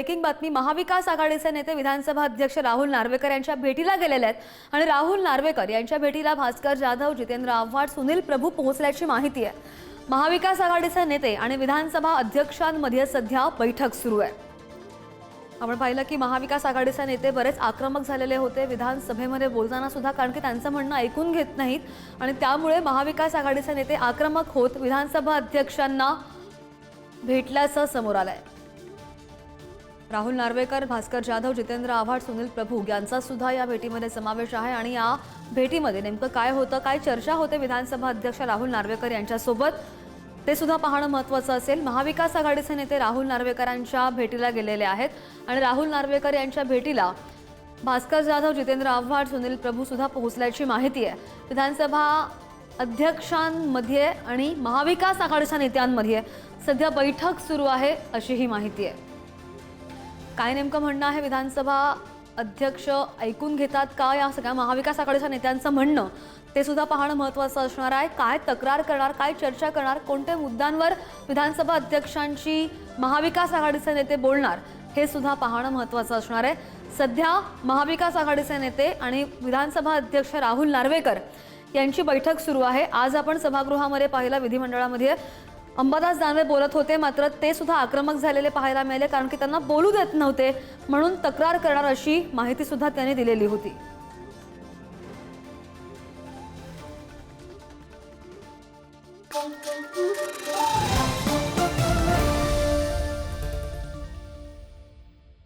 Breaking बातमी. महाविकास आघाडीचे नेते विधानसभा अध्यक्ष राहुल नार्वेकर यांच्या भेटीला गेलेले आहेत. आणि राहुल नार्वेकर यांच्या भेटीला भास्कर जाधव जितेंद्र आव्हाड सुनील प्रभू पोहोचल्याची माहिती आहे. महाविकास आघाडीचे नेते आणि विधानसभा अध्यक्षांमध्ये सध्या बैठक सुरू आहे. आपण पाहिलं की महाविकास आघाडीचे नेते बरेच आक्रमक झालेले होते. विधानसभेमध्ये बोलताना सुद्धा कारण की त्यांचं म्हणणं ऐकून घेत नाहीत. आणि त्यामुळे महाविकास आघाडीचे नेते आक्रमक होत विधानसभा अध्यक्षांना भेटल्याचं समोर आलं आहे राहुल नार्वेकर भास्कर जाधव जितेंद्र आव्हाड सुनील प्रभू यांचा सुद्धा या भेटीमध्ये समावेश आहे. आणि या भेटीमध्ये नेमकं काय होतं काय चर्चा होते विधानसभा अध्यक्ष राहुल नार्वेकर यांच्यासोबत ते सुद्धा पाहणं महत्त्वाचं असेल. महाविकास आघाडीचे नेते राहुल नार्वेकरांच्या भेटीला गेलेले आहेत. आणि राहुल नार्वेकर यांच्या भेटीला भास्कर जाधव जितेंद्र आव्हाड सुनील प्रभू सुद्धा पोहोचल्याची माहिती आहे. विधानसभा अध्यक्षांमध्ये आणि महाविकास आघाडीच्या नेत्यांमध्ये सध्या बैठक सुरू आहे अशी ही माहिती आहे. काय नेमकं म्हणणं आहे? विधानसभा अध्यक्ष ऐकून घेतात का या सगळ्या महाविकास आघाडीच्या नेत्यांचं म्हणणं? ते सुद्धा पाहणं महत्त्वाचं असणार आहे. काय तक्रार करणार काय चर्चा करणार कोणत्या मुद्द्यांवर विधानसभा अध्यक्षांची महाविकास आघाडीचे नेते बोलणार हे सुद्धा पाहणं महत्त्वाचं असणार आहे. सध्या महाविकास आघाडीचे नेते आणि विधानसभा अध्यक्ष राहुल नार्वेकर यांची बैठक सुरू आहे. आज आपण सभागृहामध्ये पाहिलं विधिमंडळामध्ये. अंबादास दानवे बोलत होते मात्र ते सुद्धा आक्रमक झालेले पाहायला मिळाले कारण की त्यांना बोलू देत नव्हते म्हणून तक्रार करणार अशी माहिती सुद्धा त्यांनी दिलेली होती